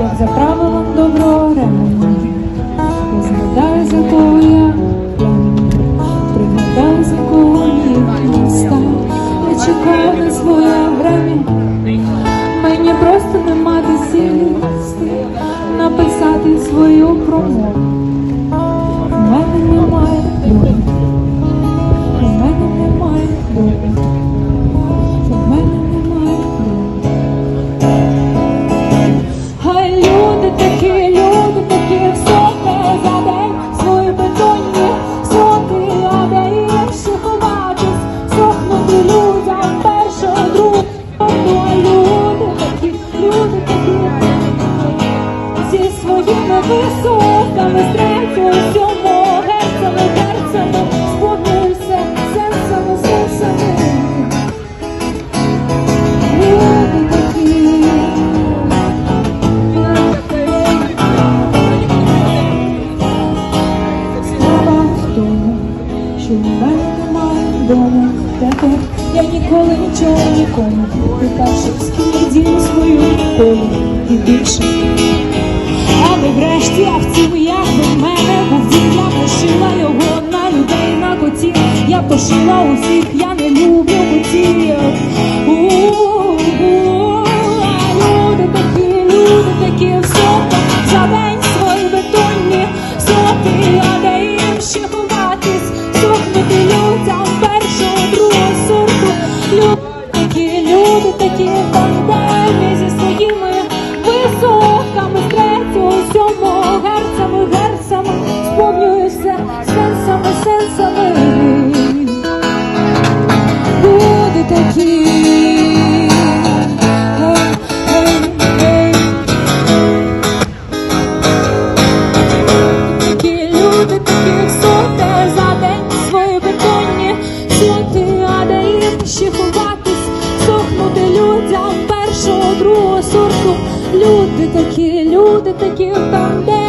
як за правилом ремені, я згадаю, за кого я. Пригадаю, за їх став, я чекаю на своє время, мені просто нема сісти, написати свою промову. З третього, сьомого, герцами, герцами, сповнився сенсами, сенсами. Люди в тому, що в вдома тепер я ніколи нічого нікому питавши, скільки ділю свою колу і більше. Я пошила усіх, я не люблю. У-у-у. Люди такі, люди такі, все за день свої бетонні соти, а де їм ще ховатись, сохнути людям першого, другого сорту. Люди такі, люди такі, бандери зі своїми високами, з третього, сьомого, герцами, герцами, людям другого сорту. Люди такі, люди такі в тандемі